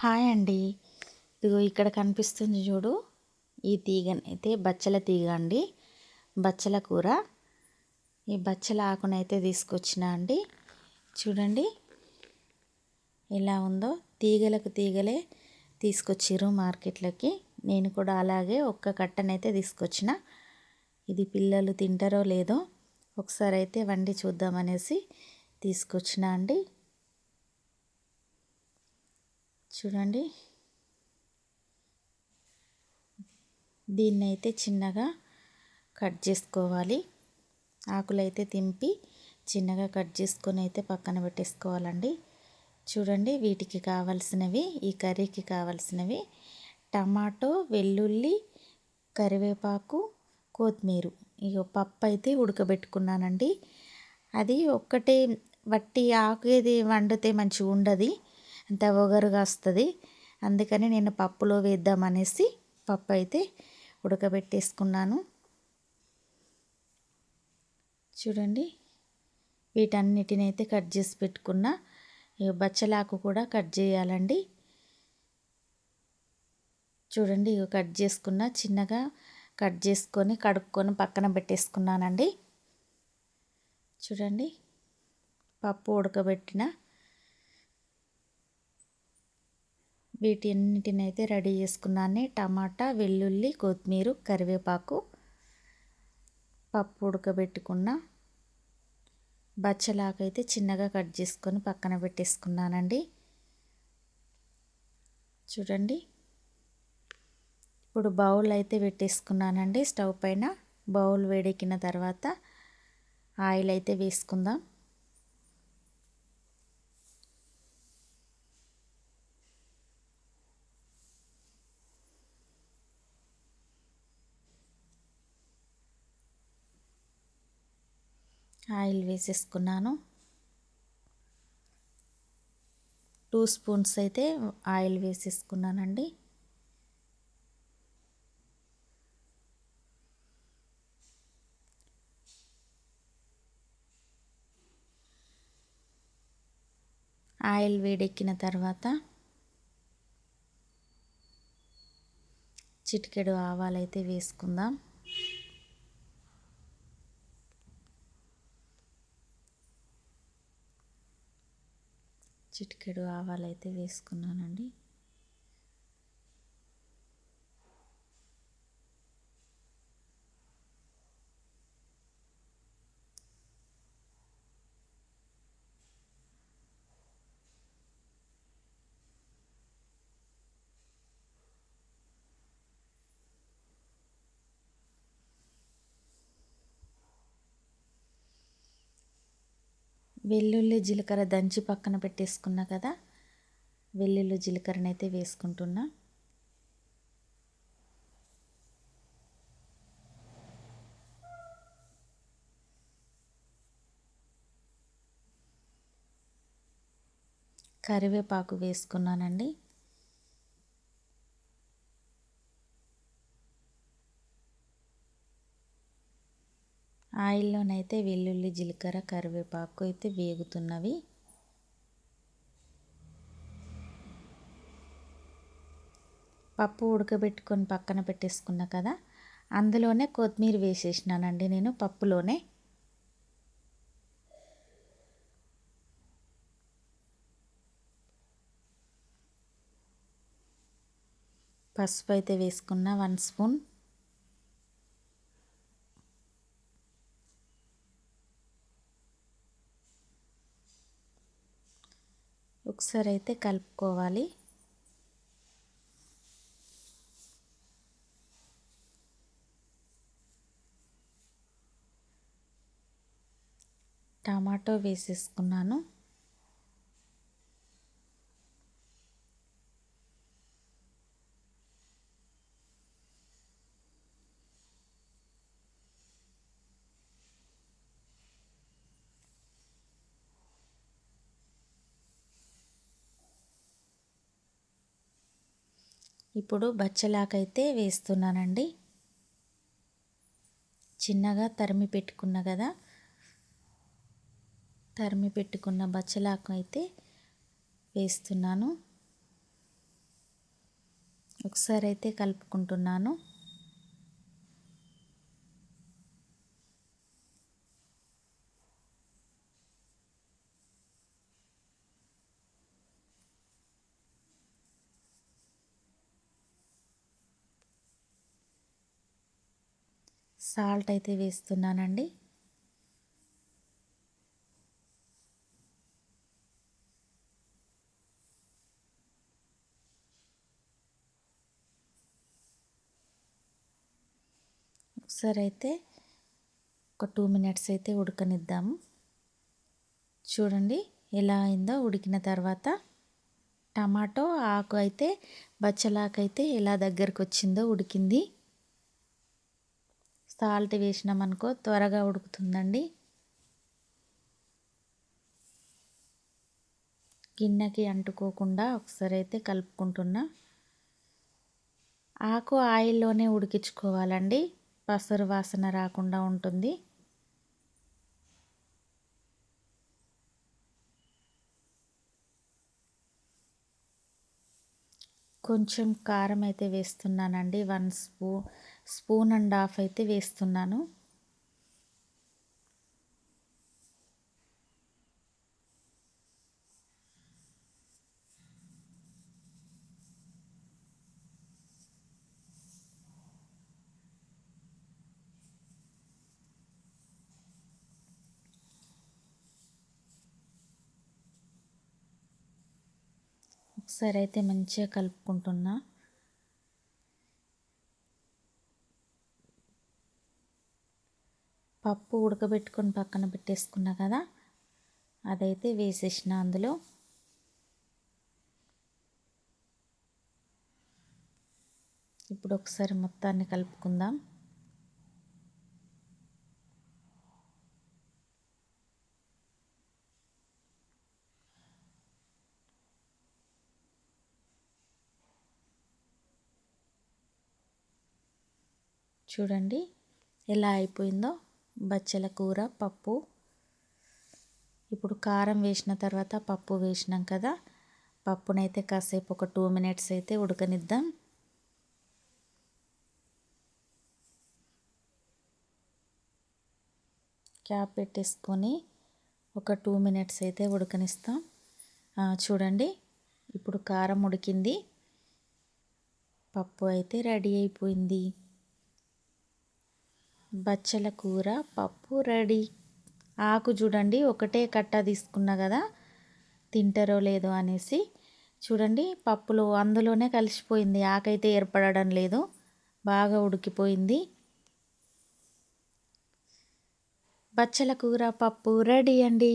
Hi అండి. ఇదిగో ఇక్కడ కనిపిస్తుంది చూడు ఈ తీగనైతే అయితే బచ్చల తీగ అండి. బచ్చల కూర. ఈ బచ్చల ఆకునైతే తీసుకొచ్చిన అండి. చూడండి ఎలా ఉందో. తీగలకు తీగలే తీసుకొచ్చిర్రు మార్కెట్లోకి. నేను కూడా అలాగే ఒక్క కట్టనైతే తీసుకొచ్చిన. ఇది పిల్లలు తింటారో లేదో ఒకసారి అయితే వండి చూద్దామనేసి తీసుకొచ్చిన అండి. చూడండి. దీన్ని అయితే చిన్నగా కట్ చేసుకోవాలి. ఆకులు అయితే తింపి చిన్నగా కట్ చేసుకొని అయితే పక్కన పెట్టేసుకోవాలండి. చూడండి వీటికి కావాల్సినవి ఈ కర్రీకి కావాల్సినవి. టమాటో వెల్లుల్లి కరివేపాకు కొత్తిమీర. ఇక పప్పు అయితే ఉడకబెట్టుకున్నానండి. అది ఒక్కటే వట్టి ఆకు ఏది వండితే మంచిగా ఉండదు అంత ఒగరుగా వస్తుంది. అందుకని నేను పప్పులో వేద్దామనేసి పప్పు అయితే ఉడకబెట్టేసుకున్నాను. చూడండి వీటన్నిటిని అయితే కట్ చేసి పెట్టుకున్న. బచ్చలాకు కూడా కట్ చేయాలండి. చూడండి ఇక కట్ చేసుకున్న. చిన్నగా కట్ చేసుకొని కడుక్కొని పక్కన పెట్టేసుకున్నానండి. చూడండి పప్పు ఉడకబెట్టిన వీటన్నిటినైతే రెడీ చేసుకున్నాను టమాటా వెల్లుల్లి కొత్తిమీర కరివేపాకు పప్పు ఉడకబెట్టుకున్న బచ్చలాకు అయితే చిన్నగా కట్ చేసుకొని పక్కన పెట్టేసుకున్నానండి. చూడండి. ఇప్పుడు బౌల్ అయితే పెట్టేసుకున్నానండి. స్టవ్ పైన బౌల్ వేడెక్కిన తర్వాత ఆయిల్ అయితే వేసుకుందాం. ఆయిల్ వేసేసుకున్నాను. టూ స్పూన్స్ అయితే ఆయిల్ వేసేసుకున్నానండి. ఆయిల్ వేడెక్కిన తర్వాత చిటికెడు ఆవాలైతే వేసుకుందాం. చిటికెడు ఆవాలైతే వేసుకున్నానండి. వెల్లుల్లి జీలకర్ర దంచి పక్కన పెట్టేసుకున్నా కదా వెల్లుల్లి జీలకర్రనైతే వేసుకుంటున్నా. కరివేపాకు వేసుకున్నానండి. ఆయిల్లోనైతే వెల్లుల్లి జీలకర్ర కరివేపాకు అయితే వేగుతున్నవి. పప్పు ఉడకబెట్టుకొని పక్కన పెట్టేసుకున్నా కదా అందులోనే కొత్తిమీర వేసేసినానండి నేను పప్పులోనే. పసుపు అయితే వేసుకున్న వన్ స్పూన్. ఒకసారి అయితే కలుపుకోవాలి. టమాటో వేసేసుకున్నాను. ఇప్పుడు బచ్చలాకైతే వేస్తున్నానండి. చిన్నగా తరిమి పెట్టుకున్న కదా తరిమి పెట్టుకున్న బచ్చలాకు అయితే వేస్తున్నాను. ఒకసారి అయితే కలుపుకుంటున్నాను. సాల్ట్ అయితే వేస్తున్నానండి. ఒకసారి అయితే ఒక టూ మినిట్స్ అయితే ఉడకనిద్దాము. చూడండి ఎలా అయిందో ఉడికిన తర్వాత టమాటో ఆకు అయితే బచ్చలాకైతే అయితే ఎలా దగ్గరకు వచ్చిందో ఉడికింది. సాల్ట్ వేసినామనుకో త్వరగా ఉడుకుతుందండి. గిన్నెకి అంటుకోకుండా ఒకసారి అయితే కలుపుకుంటున్నా. ఆకు ఆయిల్లోనే ఉడికించుకోవాలండి. పసరు వాసన రాకుండా ఉంటుంది. కొంచెం కారం అయితే వేస్తున్నానండి. One spoon spoon and half అయితే వేస్తున్నాను. ఒకసారి అయితే మంచిగా కలుపుకుంటున్నా. పప్పు ఉడకబెట్టుకొని పక్కన పెట్టేసుకున్నా కదా అదైతే వేసేసిన అందులో. ఇప్పుడు ఒకసారి మొత్తాన్ని కలుపుకుందాం. చూడండి ఎలా అయిపోయిందో. బచ్చల కూర పప్పు. ఇప్పుడు కారం వేసిన తర్వాత పప్పు వేసినాం కదా. పప్పునైతే కాసేపు ఒక టూ మినిట్స్ అయితే ఉడకనిద్దాం. క్యాప్ పెట్టేసుకొని ఒక టూ మినిట్స్ అయితే ఉడకనిస్తాం. చూడండి. ఇప్పుడు కారం ఉడికింది. పప్పు అయితే రెడీ అయిపోయింది. బచ్చల కూర పప్పు రెడీ. ఆకు చూడండి ఒకటే కట్ట తీసుకున్నా కదా తింటారో లేదో అనేసి. చూడండి పప్పులో అందులోనే కలిసిపోయింది. ఆకైతే ఏర్పడడం లేదు. బాగా ఉడికిపోయింది. బచ్చల కూర పప్పు రెడీ అండి.